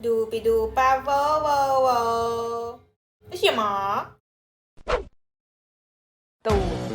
嘟比嘟巴喔喔ป้าโบ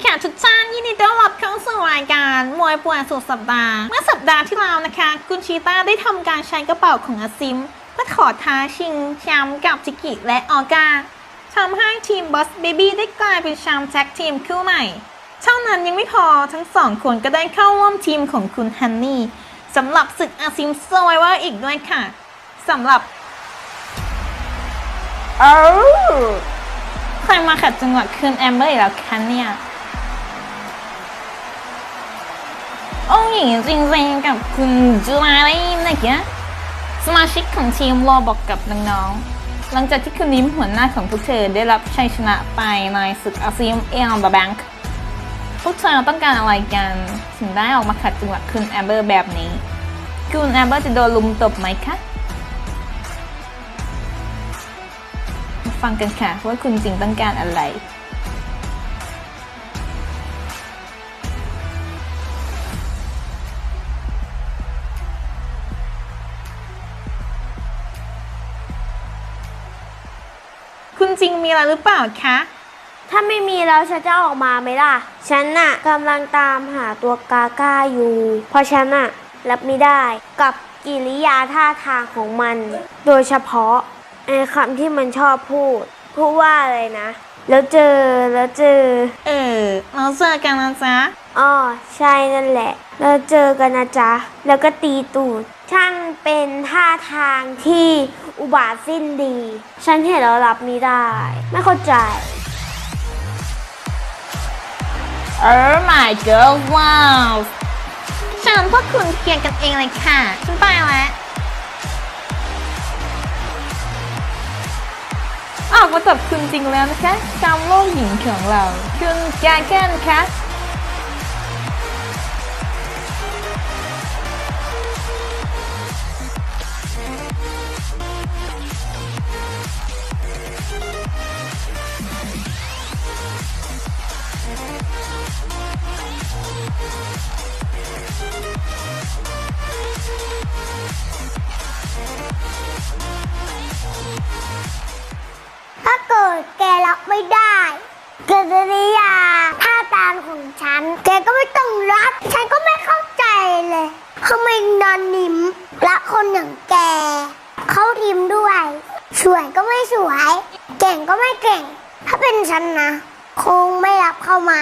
สวัสดีค่ะทุกท่านยินดีต้อนรับเข้าสู่รายการมวยป่วนสุดสัปดาห์ เมื่อสัปดาห์ที่แล้วนะคะ คุณชีต้าได้ทำการใช้กระเป๋าของอาซิม เพื่อขอท้าชิงแชมป์กับจิกิและออกาทำให้ทีมบอสเบบี้ได้กลายเป็นแชมป์แท็กทีมคู่ใหม่ เท่านั้นยังไม่พอทั้งสองคนก็ได้เข้าร่วมทีมของคุณฮันนี่สำหรับศึกอาซิมโซไวเวอร์อีกด้วยค่ะสำหรับเออใครมาขัดจังหวะคืนแอมเบอร์อีกแล้วคะเนี่ย องค์หญิงจริงๆกับคุณจูไลนะคะสมาชิกของทีมรอบอกกับน้องๆหลังจากที่คุณนิ้มหัวหน้าของพวกเธอได้รับชัยชนะไปในศึกอาเซียนเอลบาแบงค์พวกเธอต้องการอะไรกันถึงได้ออกมาขัดจังหวะคุณแอมเบอร์แบบนี้ คุณแอมเบอร์จะโดนลุมตบไหมคะฟังกันค่ะว่าคุณจริงต้องการอะไร จริงมีอะไรหรือเปล่าคะ ถ้าไม่มีแล้วฉันจะออกมาไหมล่ะ ฉันน่ะกำลังตามหาตัวกาก้าอยู่ เพราะฉันน่ะรับไม่ได้กับกิริยาท่าทางของมัน โดยเฉพาะไอ้คำที่มันชอบพูด พูดว่าอะไรนะ แล้วเจอแล้วเจอ เออเราเจอกันนะจ๊ะอ๋อใช่นั่นแหละ แล้วเจอกันนะจ๊ะ แล้วก็ตีตูดช่างเป็นท่าทางที่อุบาทสิ้นดี ฉันเห็นแล้วรับไม่ได้ ไม่เข้าใจเออ my girl wow ฉันพวกคุณเคลียร์กันเองเลยค่ะ ฉันไปแล้วากมาจับคุณจริงแล้วนะคะจำโลกหญิงของเรา คุณแกแกนคส ไม่ได้เกิดริยาท่าทางของฉัน แกก็ไม่ต้องรับ ฉันก็ไม่เข้าใจเลยทำไมนอนนิมละคนอย่างแก เข้าทีมด้วย สวยก็ไม่สวย เก่งก็ไม่เก่ง ถ้าเป็นฉันนะ คงไม่รับเข้ามา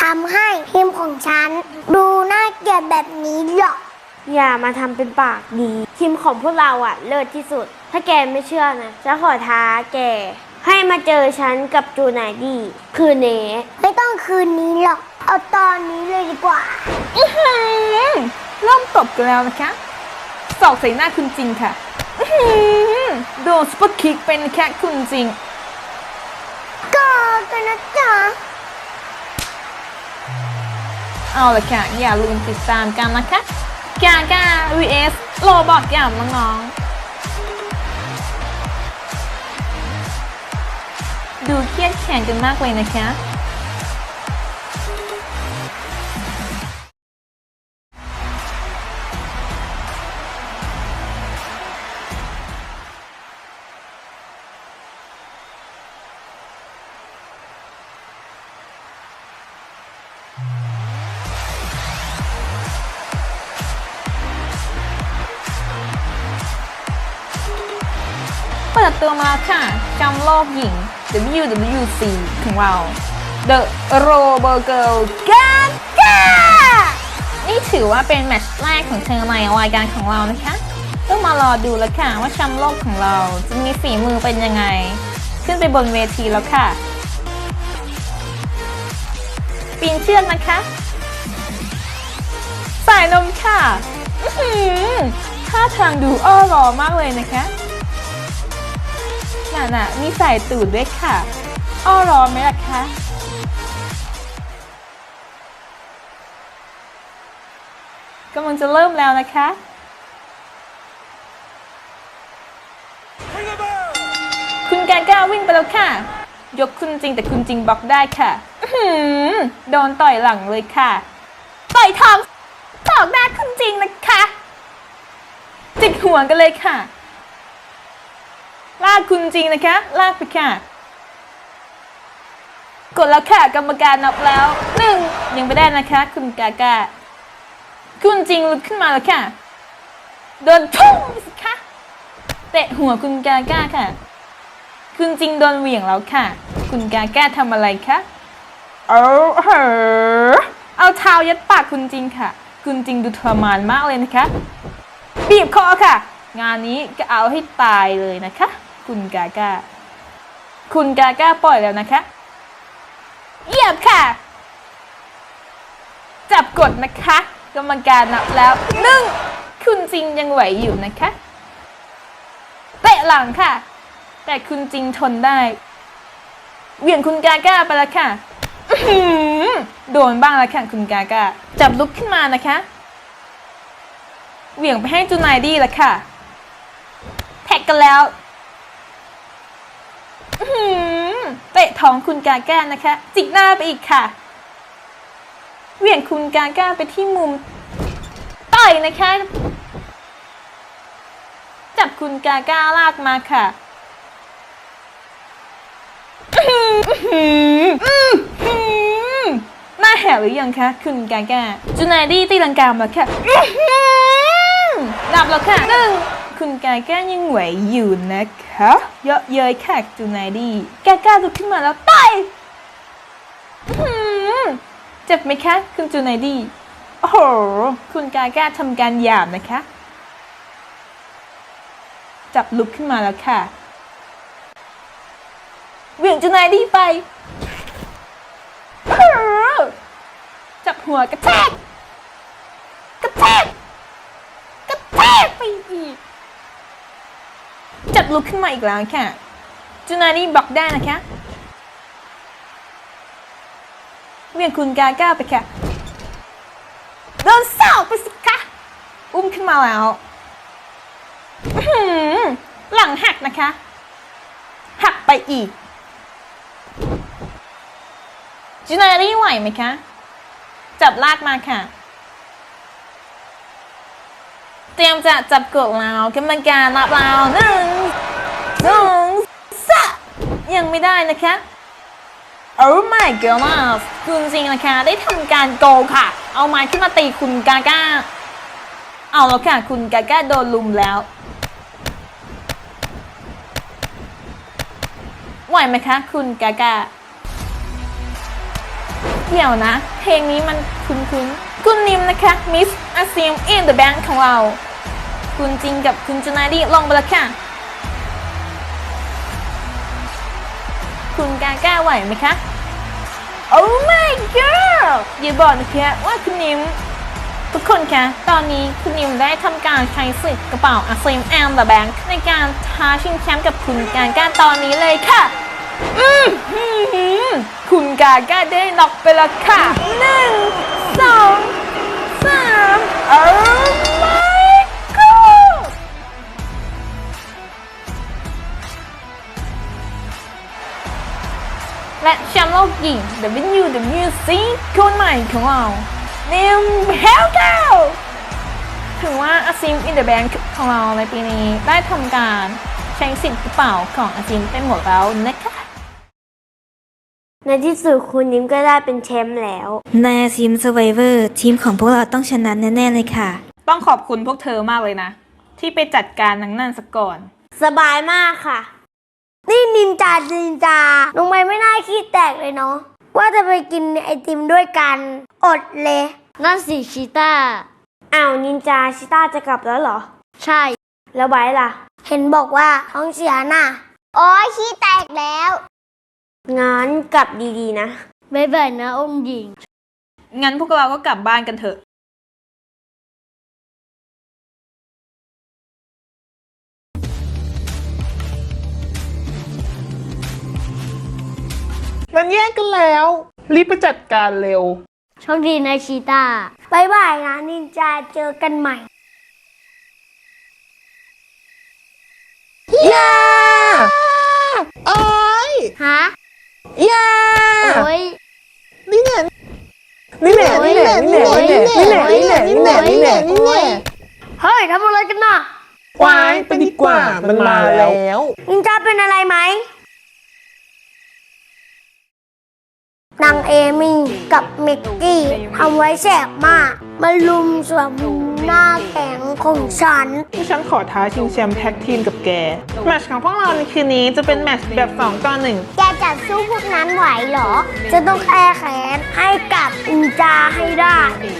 ทำให้ทีมของฉัน ดูน่าเกลียดแบบนี้หรอก อย่ามาทำเป็นปากดี ทีมของพวกเราอะเลิศที่สุด ถ้าแกไม่เชื่อนะจะขอท้าแก ให้มาเจอฉันกับจูไนายดีคือเนไม่ต้องคืนนี้หรอก เอาตอนนี้เลยดีกว่าอื้อหือเริ่มตบกันแล้วนะคะสอกใส่หน้าคุณจริงค่ะอื้อหือโดนสปอตคิกเป็นแค่คุณจริง ก็กันนะจ๊ะเอาละค่ะ อย่าลืมติดตามกันนะคะกากา vs โลบอกอย่างน้องๆ ดูเครียดแข่งกันมากเลยนะคะเปิดตัวมาค่ะจำโลกหญิง WWC ของเรา The r o b e r Girl กากานี่ถือถือว่าเป็นแมตช์แรกของเธอในรายการของเรานะคะต้องมารอดูแล้วค่ะว่าแชมป์โลกของเราจะมีฝีมือเป็นยังไง ขึ้นไปบนเวทีแล้วค่ะ ปีนเชือกนะคะ สายนมค่ะอื้อหือท่าทางดูอ้อรอมากเลยนะคะ น่ะน่ะมีสายตูดด้วยค่ะ อ้อรอไหมล่ะคะกำลังจะเริ่มแล้วนะคะคุณแกก้าวิ่งไปแล้วค่ะ ยกคุณจริงแต่คุณจริงบล็อกได้ค่ะโดนต่อยหลังเลยค่ะ ต่อยทองตอกหน้าคุณจริงนะคะ จิกหัวกันเลยค่ะ ลากคุณจริงนะคะ ลากไปค่ะ กดแล้วค่ะกรรมการนับแล้วหนึ่งยังไม่ได้นะคะ คุณกากาคุณจริงลุกขึ้นมาแล้วค่ะ โดนทุ่มสิคะเตะหัวคุณกากาค่ะ คุณจริงโดนเหวี่ยงแล้วค่ะ คุณกากาทำอะไรคะเอาเหอะเอาเท้ายัดปากคุณจริงค่ะ คุณจริงดูทรมานมากเลยนะคะ บีบคอค่ะ งานนี้ก็เอาให้ตายเลยนะคะ คุณกาก้า คุณกาก้าปล่อยแล้วนะคะเหยียบค่ะ จับกดนะคะ กรรมการนับแล้วหนึ่งคุณจริงยังไหวอยู่นะคะ เตะหลังค่ะ แต่คุณจริงทนได้ เหวี่ยงคุณกาก้าไปแล้วค่ะโดนบ้างแล้วค่ะคุณกาก้า จับลุกขึ้นมานะคะ เหวี่ยงไปให้จูนายดี้แล้วค่ะ แท็กกันแล้ว อื้อหือเตะท้องคุณกาก้านะคะ จิกหน้าไปอีกค่ะ เหวี่ยงคุณกาก้าไปที่มุมต่อยนะคะ จับคุณกาก้าลากมาค่ะหน้าแหวหรือยังคะคุณกาก้าจูนายดี้ตีลังกามาค่ะดับแล้วค่ะหนึ่งคุณกาก้ายังไหวอยู่นะคะ เยอะเย้ยค่ะจูนายดี้กาก้าลุกขึ้นมาแล้วต่อยเจ็บไหมคะ คุณจูนายดี้โอ้โห คุณกาก้าทำการหยาบนะคะ จับลุกขึ้นมาแล้วค่ะเหวี่ยงจูนายดีไป จับหัวกระแทกกระแทกกระแทกไปอีก จับลุกขึ้นมาอีกแล้วค่ะ จูนายดีบล็อกได้นะคะเวียงคุณกาก้าไปค่ะโดนเสาไปสิคะอุ้มขึ้นมาแล้วอื้อหือหลังหักนะคะ หักไปอีกจูนารีไหวไหมคะ จับลากมาค่ะ เตรียมจะจับกดแล้วกำลังการนับแล้วหนึ่งสองสายังไม่ได้นะคะ Oh my goodness คุณจริงนะคะ ได้ทำการโกค่ะ เอาไม้ขึ้นมาตีคุณกาก้า เอาแล้วค่ะ คุณกาก้าโดนลุมแล้ว ไหวไหมคะ คุณกากาเดี๋ยวนะ เพลงนี้มันคุ้นๆ คุณนิมนะคะมิสอาเซียมอินเดอะแบงของเรา คุณจริงกับคุณจูนาดีลองไปล้วค่ะ คุณกาก้าไหวไหมคะ Oh my god อย่าบอกนะคะว่าคุณนิมทุกคนคะ ตอนนี้คุณนิมได้ทำการใช้สิทธิ์กระเป๋าอาเซมแอมเดอะแบงค์ในการท้าชิงแชมป์กับคุณกาก้าตอนนี้เลยค่ะอือหือคุณกาก้าได้น็อกไปแล้วค่ะหนึ่งสองสามโอ้ my และแชมป์โลกหญิง WWC คนใหม่ของเรานิมเฮลเกลถือว่าอาซิมอินเดอะแบงค์ของเราในปีนี้ได้ทำการใช้สิทธิ์กระเป๋าของอาซิมไปหมดแล้วนะคะในที่สุดคุณยิ้มก็ได้เป็นแชมป์แล้วในทีม Survivor ทีมของพวกเราต้องชนะแน่ๆเลยค่ะ ต้องขอบคุณพวกเธอมากเลยนะ ที่ไปจัดการนังนั่นซะก่อน สบายมากค่ะ นี่นินจานินจาน้องไม่ไม่น่าขี้แตกเลยเนาะว่าจะไปกินไอติมด้วยกัน อดเลยนั่นสิชีต้าอ้าวนินจาชิต้าจะกลับแล้วเหรอ ใช่ แล้วไบร์ทล่ะ เห็นบอกว่าท้องเสียน่ะโอ้ยขี้แตกแล้วงั้นกลับดีๆนะ บ๊ายบายนะองค์หญิง งั้นพวกเราก็กลับบ้านกันเถอะ มันแยกกันแล้ว รีบไปจัดการเร็ว โชคดีนะชีต้าบายบายนะนินจาเจอกันใหม่อย่าโอ้ยฮะอย่าโอ้ย นี่แหละนี่แหละนี่แหละนี่แหละนี่แหละนี่แหละนี่แหละนี่แหละนี่แหละเฮ้ยทำอะไรกันน่ะวายไปดีกว่ามันมาแล้ว นินจาเป็นอะไรไหม นางเอมี่กับมิกกี้ทำไว้แสบมากมาลุมสวมหน้าแข็งของฉัน ที่ฉันขอท้าชิงแชมป์แท็กทีมกับแก แมตช์ของพวกเราในคืนนี้จะเป็นแมตช์แบบ 2 ต่อ 1 แกจะสู้พวกนั้นไหวเหรอ จะต้องแก้แค้นให้กับอินจาให้ได้เอ๋